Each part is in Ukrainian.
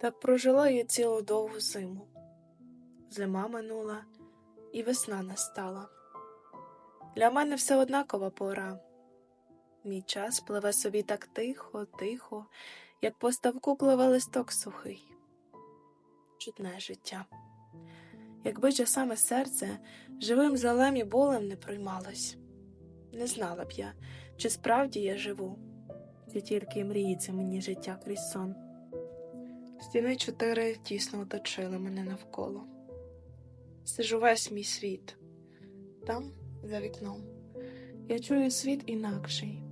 Так прожила я цілу довгу зиму. Зима минула, і весна настала. Для мене все однакова пора. Мій час пливе собі так тихо, тихо, як по ставку пливе листок сухий. Чудне життя. Якби часами серце живим залем і болем не проймалось, не знала б я, чи справді я живу, чи тільки мріється мені життя крізь сон. Стіни чотири тісно оточили мене навколо. Сижу весь мій світ. Там, за вікном, я чую світ інакший.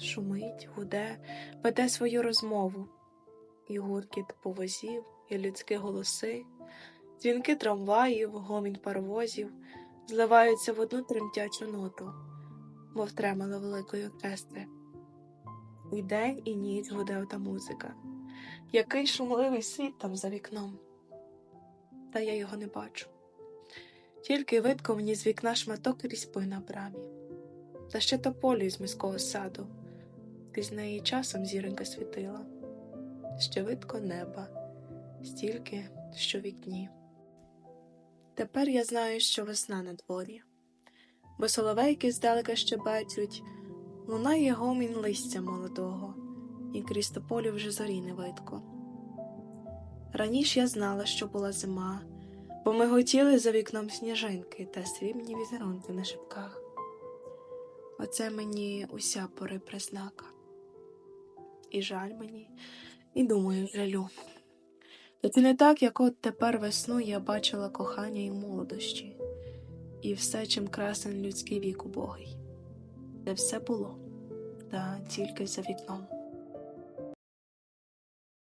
Шумить, гуде, веде свою розмову. І гуркіт повозів, і людські голоси, дзвінки трамваїв, гомінь паровозів зливаються в одну тремтячу ноту, мов тремало великої оркестри. І день, і ніч гуде ота музика. Який шумливий світ там за вікном. Та я його не бачу. Тільки видко мені з вікна шматок різьби на брамі, та ще тополю із міського саду, крізь неї часом зіронька світила, ще видко неба, стільки, що вікні. Тепер я знаю, що весна на дворі, бо соловейки здалека щебечуть, лунає гомін листя молодого, і крізь тополю вже зорі не видко. Раніше я знала, що була зима, бо ми готіли за вікном сніжинки та срібні візерунки на шипках. Оце мені уся пори признака. І жаль мені, і думаю, жалю. Та це не так, як от тепер весну я бачила кохання і молодощі, і все, чим красен людський вік убогий. Це все було, та тільки за вікном.